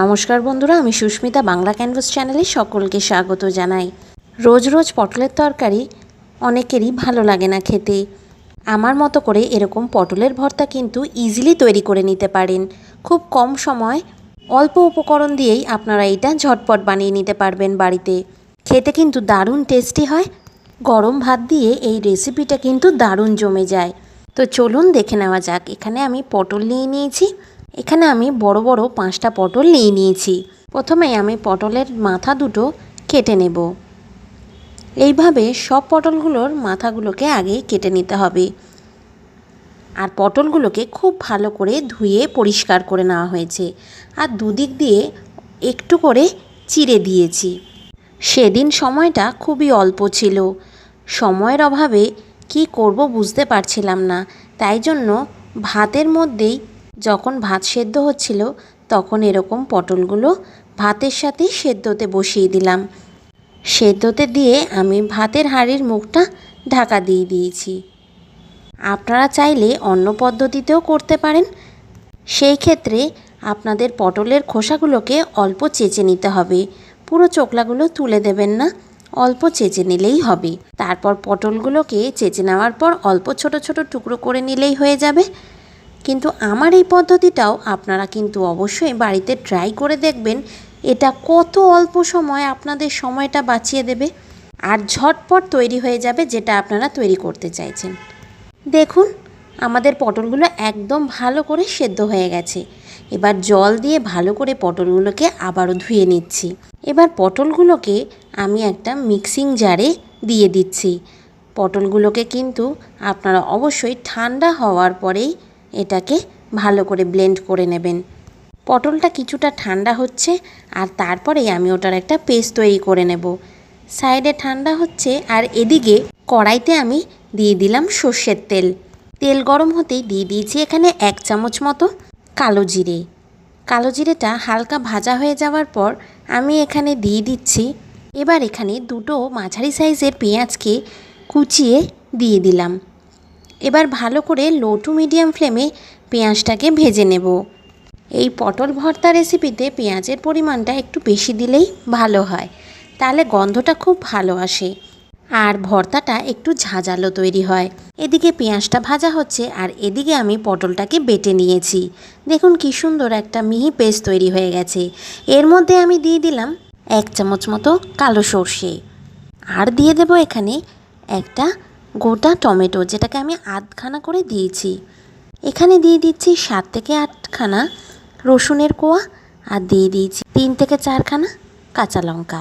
নমস্কার বন্ধুরা, আমি সুস্মিতা বাংলা ক্যানভাস চ্যানেলে সকলকে স্বাগত জানাই। রোজ রোজ পটলের তরকারি অনেকেরই ভালো লাগে না খেতে। আমার মতো করে এরকম পটলের ভর্তা কিন্তু ইজিলি তৈরি করে নিতে পারেন। খুব কম সময় অল্প উপকরণ দিয়েই আপনারা এটা ঝটপট বানিয়ে নিতে পারবেন বাড়িতে। খেতে কিন্তু দারুণ টেস্টি হয়। গরম ভাত দিয়ে এই রেসিপিটা কিন্তু দারুণ জমে যায়। তো চলুন দেখে নেওয়া যাক। এখানে আমি পটল নিয়ে নিয়েছি। এখানে আমি বড় বড় পাঁচটা পটল নিয়ে নিয়েছি। প্রথমে আমি পটলের মাথা দুটো কেটে নেব। এইভাবে সব পটলগুলোর মাথাগুলোকে আগে কেটে নিতে হবে। আর পটলগুলোকে খুব ভালো করে ধুয়ে পরিষ্কার করে নেওয়া হয়েছে। আর দুদিক দিয়ে একটু করে চিড়ে দিয়েছি। সেদিন সময়টা খুবই অল্প ছিল। সময়ের অভাবে কি করব বুঝতে পারছিলাম না। তাই জন্য ভাতের মধ্যেই যখন ভাত সেদ্ধ হচ্ছিল, তখন এরকম পটলগুলো ভাতের সাথে সেদ্ধতে বসিয়ে দিলাম। সেদ্ধতে দিয়ে আমি ভাতের হাঁড়ির মুখটা ঢাকা দিয়ে দিয়েছি। আপনারা চাইলে অন্য পদ্ধতিতেও করতে পারেন। সেই ক্ষেত্রে আপনাদের পটলের খোসাগুলোকে অল্প চেঁচে নিতে হবে। পুরো চোকলাগুলো তুলে দেবেন না, অল্প চেঁচে নিলেই হবে। তারপর পটলগুলোকে চেঁচে নেওয়ার পর অল্প ছোট ছোট টুকরো করে নিলেই হয়ে যাবে। কিন্তু আমার এই পদ্ধতিটাও আপনারা কিন্তু অবশ্যই বাড়িতে ট্রাই করে দেখবেন। এটা কত অল্প সময় আপনাদের সময়টা বাঁচিয়ে দেবে আর ঝটপট তৈরি হয়ে যাবে যেটা আপনারা তৈরি করতে চাইছেন। দেখুন, আমাদের পটলগুলো একদম ভালো করে সেদ্ধ হয়ে গেছে। এবার জল দিয়ে ভালো করে পটলগুলোকে আবারও ধুয়ে নিচ্ছি। এবার পটলগুলোকে আমি একটা মিক্সিং জারে দিয়ে দিচ্ছি। পটলগুলোকে কিন্তু আপনারা অবশ্যই ঠান্ডা হওয়ার পরেই এটাকে ভালো করে ব্লেন্ড করে নেবেন। পটলটা কিছুটা ঠান্ডা হচ্ছে আর তারপরেই আমি ওটার একটা পেস্ট তৈরি করে নেব। সাইডে ঠান্ডা হচ্ছে আর এদিকে কড়াইতে আমি দিয়ে দিলাম সর্ষের তেল। তেল গরম হতেই দিয়ে দিয়েছি এখানে এক চামচ মতো কালো জিরে। কালো জিরেটা হালকা ভাজা হয়ে যাওয়ার পর আমি এখানে দিয়ে দিচ্ছি। এবার এখানে দুটো মাঝারি সাইজের পেঁয়াজকে কুচিয়ে দিয়ে দিলাম। এবার ভালো করে লো টু মিডিয়াম ফ্লেমে পেঁয়াজটাকে ভেজে নেব। এই পটল ভর্তা রেসিপিতে পেঁয়াজের পরিমাণটা একটু বেশি দিলেই ভালো হয়, তাহলে গন্ধটা খুব ভালো আসে। আর ভর্তাটা একটু ঝাঁঝালো তৈরি হয়। এদিকে পেঁয়াজটা ভাজা হচ্ছে আর এদিকে আমি পটলটাকে বেটে নিয়েছি। দেখুন কি সুন্দর একটা মিহি পেস্ট তৈরি হয়ে গেছে। এর মধ্যে আমি দিয়ে দিলাম এক চামচ মতো কালো সর্ষে। আর দিয়ে দেব এখানে একটা গোটা টমেটো যেটাকে আমি আধখানা করে দিয়েছি। এখানে দিয়ে দিচ্ছি সাত থেকে আটখানা রসুনের কোয়া আর দিয়ে দিয়েছি তিন থেকে চারখানা কাঁচা লঙ্কা।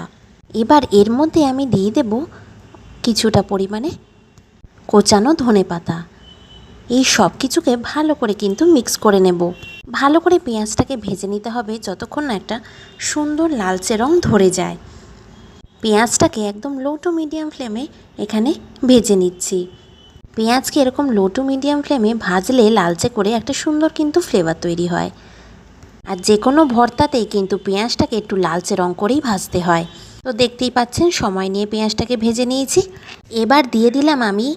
এবার এর মধ্যে আমি দিয়ে দেব কিছুটা পরিমাণে কোচানো ধনে পাতা। এই সব কিছুকে ভালো করে কিন্তু মিক্স করে নেব। ভালো করে পেঁয়াজটাকে ভেজে নিতে হবে যতক্ষণ না একটা সুন্দর লালচে রং ধরে যায়। পেঁয়াজটাকে একদম লো টু মিডিয়াম ফ্লেমে এখানে ভেজে নিচ্ছি। পেঁয়াজকে এরকম লো টু মিডিয়াম ফ্লেমে ভাজলে লালচে করে একটা সুন্দর কিন্তু ফ্লেভার তৈরি হয়। আর যে কোনো ভর্তাতেই কিন্তু পেঁয়াজটাকে একটু লালচে রং করেই ভাজতে হয়। তো দেখতেই পাচ্ছেন, সময় নিয়ে পেঁয়াজটাকে ভেজে নিয়েছি। এবার দিয়ে দিলাম আমি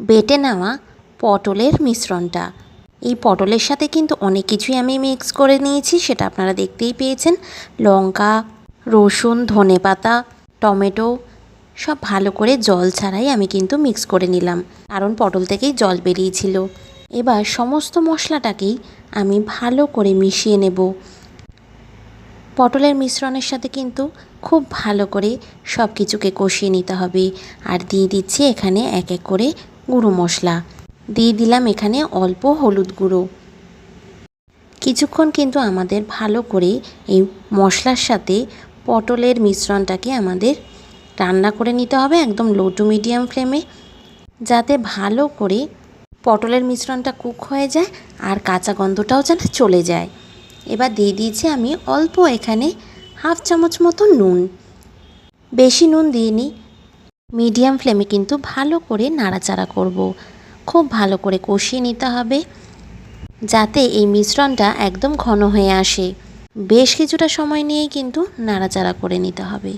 বেটে নেওয়া পটলের মিশ্রণটা। এই পটলের সাথে কিন্তু অনেক কিছুই আমি মিক্স করে নিয়েছি, সেটা আপনারা দেখতেই পেয়েছেন। লঙ্কা, রসুন ধনে পাতা টমেটো সব ভালো করে জল ছাড়াই আমি কিন্তু মিক্স করে নিলাম। কারণ পটল থেকেই জল বেরিয়েছিল। এবার সমস্ত মশলাটাকেই আমি ভালো করে মিশিয়ে নেব। পটলের মিশ্রণের সাথে কিন্তু খুব ভালো করে সব কিছুকে কষিয়ে নিতে হবে। আর দিয়ে দিচ্ছি এখানে এক এক করে গুঁড়ো মশলা। দিয়ে দিলাম এখানে অল্প হলুদ গুঁড়ো। কিছুক্ষণ কিন্তু আমাদের ভালো করে এই মশলার সাথে পটলের মিশ্রণটাকে আমাদের রান্না করে নিতে হবে একদম লো টু মিডিয়াম ফ্লেমে যাতে ভালো করে পটলের মিশ্রণটা কুক হয়ে যায় আর কাঁচা গন্ধটাও যেন চলে যায়। এবার দিয়ে দিয়েছি আমি অল্প এখানে হাফ চামচ মতো নুন। বেশি নুন দিইনি মিডিয়াম ফ্লেমে কিন্তু ভালো করে নাড়াচাড়া করব। খুব ভালো করে কষিয়ে নিতে হবে, যাতে এই মিশ্রণটা একদম ঘন হয়ে আসে। বেশ কিছুটা সময় নিয়েই কিন্তু নাড়াচাড়া করে নিতে হবে।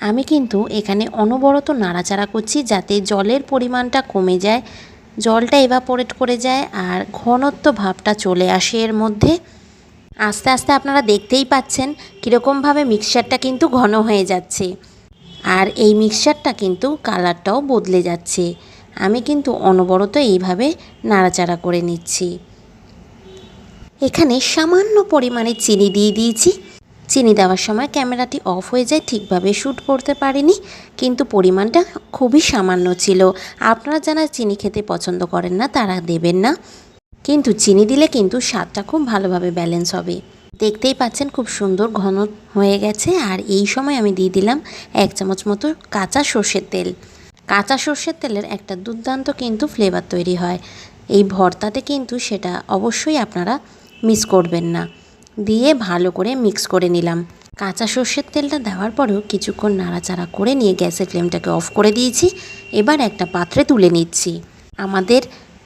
আমি কিন্তু এখানে অনবরত নাড়াচাড়া করছি যাতে জলের পরিমাণটা কমে যায়, জলটা এভাপোরেট করে যায় আর ঘনত্ব ভাবটা চলে আসে এর মধ্যে। আস্তে আস্তে আপনারা দেখতেই পাচ্ছেন কীরকমভাবে মিক্সচারটা কিন্তু ঘন হয়ে যাচ্ছে। আর এই মিক্সচারটা কিন্তু কালারটাও বদলে যাচ্ছে। আমি কিন্তু অনবরত এইভাবে নাড়াচাড়া করে নিচ্ছি। এখানে সামান্য পরিমাণে চিনি দিয়ে দিয়েছি। চিনি দেওয়ার সময় ক্যামেরাটি অফ হয়ে যায়, ঠিকভাবে শ্যুট করতে পারিনি, কিন্তু পরিমাণটা খুবই সামান্য ছিল। আপনারা যারা চিনি খেতে পছন্দ করেন না, তারা দেবেন না। কিন্তু চিনি দিলে কিন্তু স্বাদটা খুব ভালোভাবে ব্যালেন্স হবে। দেখতেই পাচ্ছেন খুব সুন্দর ঘন হয়ে গেছে, আর এই সময় আমি দিয়ে দিলাম এক চামচ মতো কাঁচা সর্ষের তেল। কাঁচা সর্ষের তেলের একটা দুর্দান্ত কিন্তু ফ্লেভার তৈরি হয়। এই ভর্তাতে কিন্তু সেটা অবশ্যই আপনারা মিস করবেন না। দিয়ে ভালো করে মিক্স করে নিলাম। কাঁচা সর্ষের তেলটা দেওয়ার পরেও কিছুক্ষণ নাড়াচাড়া করে নিয়ে গ্যাসের ফ্লেমটাকে অফ করে দিয়েছি। এবার একটা পাত্রে তুলে নিচ্ছি। আমাদের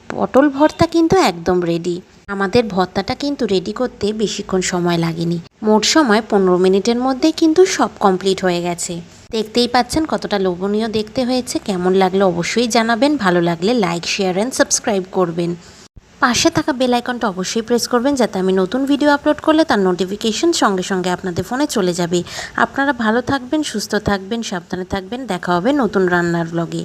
পটল ভর্তা কিন্তু একদম রেডি আমাদের ভর্তাটা কিন্তু রেডি করতে বেশিক্ষণ সময় লাগেনি। মোট সময় পনেরো মিনিটের মধ্যেই কিন্তু সব কমপ্লিট হয়ে গেছে। দেখতেই পাচ্ছেন কতটা লোভনীয় দেখতে হয়েছে। কেমন লাগল অবশ্যই জানাবেন। ভালো লাগলে লাইক শেয়ার অ্যান্ড সাবস্ক্রাইব করবেন। পাশে থাকা বেল আইকনটা অবশ্যই প্রেস করবেন যাতে আমি নতুন ভিডিও আপলোড করলে তার নোটিফিকেশন সঙ্গে সঙ্গে আপনাদের ফোনে চলে যাবে। আপনারা ভালো থাকবেন, সুস্থ থাকবেন, সাবধানে থাকবেন। দেখা হবে নতুন রান্নার ব্লগে